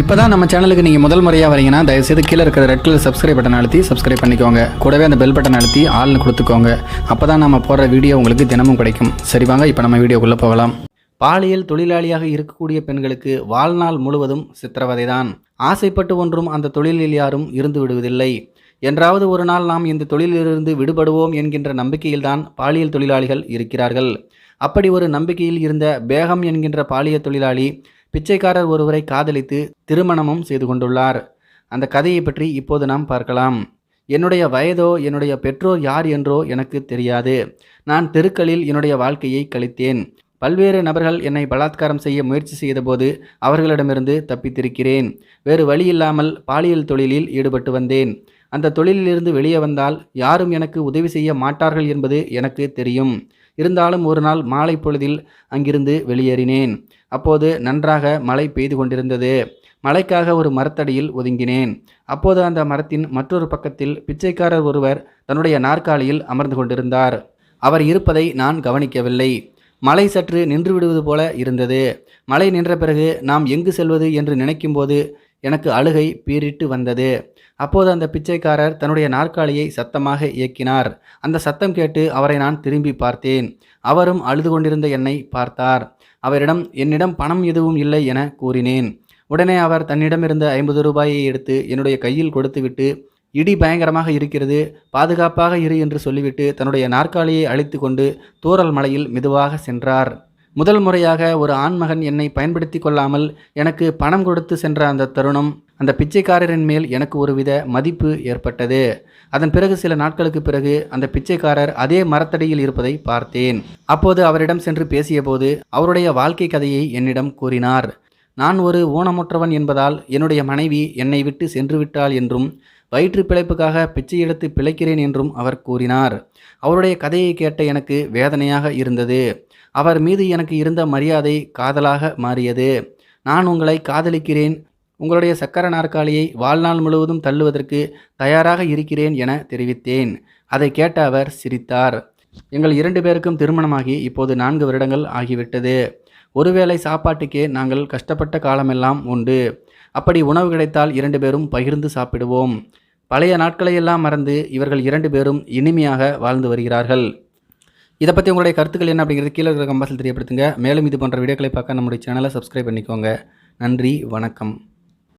இப்போ தான் நம்ம சேனலுக்கு நீங்கள் முதல் முறையாக வரீங்கன்னா தயவுசெய்து கீழே இருக்கிற ரெட் கலர் சப்ஸ்கிரைப் பட்டன் அழுத்தி சப்ஸ்கிரைப் பண்ணிக்கோங்க. கூடவே அந்த பெல் பட்டன் அழுத்தி ஆள்னு கொடுத்துக்கோங்க. அப்போ தான் நம்ம போடுற வீடியோ உங்களுக்கு தினமும் கிடைக்கும். சரி வாங்க இப்போ நம்ம வீடியோக்குள்ளே போகலாம். பாலியல் தொழிலாளியாக இருக்கக்கூடிய பெண்களுக்கு வாழ்நாள் முழுவதும் சித்திரவதை தான் ஆசைப்பட்டு ஒன்றும் அந்த தொழிலில் யாரும் இருந்து விடுவதில்லை. என்றாவது ஒரு நாள் நாம் இந்த தொழிலிலிருந்து விடுபடுவோம் என்கின்ற நம்பிக்கையில்தான் பாலியல் தொழிலாளிகள் இருக்கிறார்கள். அப்படி ஒரு நம்பிக்கையில் இருந்த பேகம் என்கின்ற பாலியல் தொழிலாளி பிச்சைக்காரர் ஒருவரை காதலித்து திருமணமும் செய்து கொண்டுள்ளார். அந்த கதையை பற்றி இப்போது நாம் பார்க்கலாம். என்னுடைய வயதோ என்னுடைய பெற்றோர் யார் என்றோ எனக்கு தெரியாது. நான் தெருக்களில் என்னுடைய வாழ்க்கையை கழித்தேன். பல்வேறு நபர்கள் என்னை பலாத்காரம் செய்ய முயற்சி செய்தபோது அவர்களிடமிருந்து தப்பித்திருக்கிறேன். வேறு வழி இல்லாமல் பாலியல் தொழிலில் ஈடுபட்டு வந்தேன். அந்த தொழிலிலிருந்து வெளியே வந்தால் யாரும் எனக்கு உதவி செய்ய மாட்டார்கள் என்பது எனக்கு தெரியும். இருந்தாலும் ஒரு நாள் மாலை பொழுதில் அங்கிருந்து வெளியேறினேன். அப்போது நன்றாக மழை பெய்து கொண்டிருந்தது. மழைக்காக ஒரு மரத்தடியில் ஒதுங்கினேன். அப்போது அந்த மரத்தின் மற்றொரு பக்கத்தில் பிச்சைக்காரர் ஒருவர் தன்னுடைய நாற்காலியில் அமர்ந்து கொண்டிருந்தார். அவர் இருப்பதை நான் கவனிக்கவில்லை. மழை சற்று நின்று விடுவது போல இருந்தது. மழை நின்ற பிறகு நாம் எங்கு செல்வது என்று நினைக்கும்போது எனக்கு அழுகை பீரிட்டு வந்தது. அப்போது அந்த பிச்சைக்காரர் தன்னுடைய நாற்காலியை சத்தமாக இயக்கினார். அந்த சத்தம் கேட்டு அவரை நான் திரும்பி பார்த்தேன். அவரும் அழுது கொண்டிருந்த என்னை பார்த்தார். அவரிடம் என்னிடம் பணம் எதுவும் இல்லை என கூறினேன். உடனே அவர் தன்னிடமிருந்த ஐம்பது ரூபாயை எடுத்து என்னுடைய கையில் கொடுத்துவிட்டு இடி பயங்கரமாக இருக்கிறது பாதுகாப்பாக இரு என்று சொல்லிவிட்டு தன்னுடைய நாற்காலியை அழைத்து கொண்டு தூறல் மலையில் மெதுவாக சென்றார். முதல் முறையாக ஒரு ஆண்மகன் என்னை பயன்படுத்தி கொள்ளாமல் எனக்கு பணம் கொடுத்து சென்ற அந்த தருணம் அந்த பிச்சைக்காரரின் மேல் எனக்கு ஒருவித மதிப்பு ஏற்பட்டது. அதன் பிறகு சில நாட்களுக்கு பிறகு அந்த பிச்சைக்காரர் அதே மரத்தடியில் இருப்பதை பார்த்தேன். அப்போது அவரிடம் சென்று பேசியபோது அவருடைய வாழ்க்கை கதையை என்னிடம் கூறினார். நான் ஒரு ஊனமுற்றவன் என்பதால் என்னுடைய மனைவி என்னை விட்டு சென்று விட்டாள் என்றும் வயிற்று பிழைப்புக்காக பிச்சை எடுத்து பிழைக்கிறேன் என்றும் அவர் கூறினார். அவருடைய கதையை கேட்ட எனக்கு வேதனையாக இருந்தது. அவர் மீது எனக்கு இருந்த மரியாதை காதலாக மாறியது. நான் உங்களை காதலிக்கிறேன். உங்களுடைய சக்கர நாற்காலியை வாழ்நாள் முழுவதும் தள்ளுவதற்கு தயாராக இருக்கிறேன் என தெரிவித்தேன். அதை கேட்ட அவர் சிரித்தார். எங்கள் இரண்டு பேருக்கும் திருமணமாகி இப்போது நான்கு வருடங்கள் ஆகிவிட்டது. ஒருவேளை சாப்பாட்டுக்கே நாங்கள் கஷ்டப்பட்ட காலமெல்லாம் உண்டு. அப்படி உணவு கிடைத்தால் இரண்டு பேரும் பகிர்ந்து சாப்பிடுவோம். பழைய நாட்களையெல்லாம் மறந்து இவர்கள் இரண்டு பேரும் இனிமையாக வாழ்ந்து வருகிறார்கள். இதை பற்றி உங்களுடைய கருத்துக்கள் என்ன அப்படிங்கிறது கீழே இருக்கிற கம்பாசில் தெரியப்படுத்துங்க. மேலும் இது போன்ற வீடியோக்களை பார்க்க நம்முடைய சேனலை சப்ஸ்கிரைப் பண்ணிக்கோங்க. நன்றி வணக்கம்.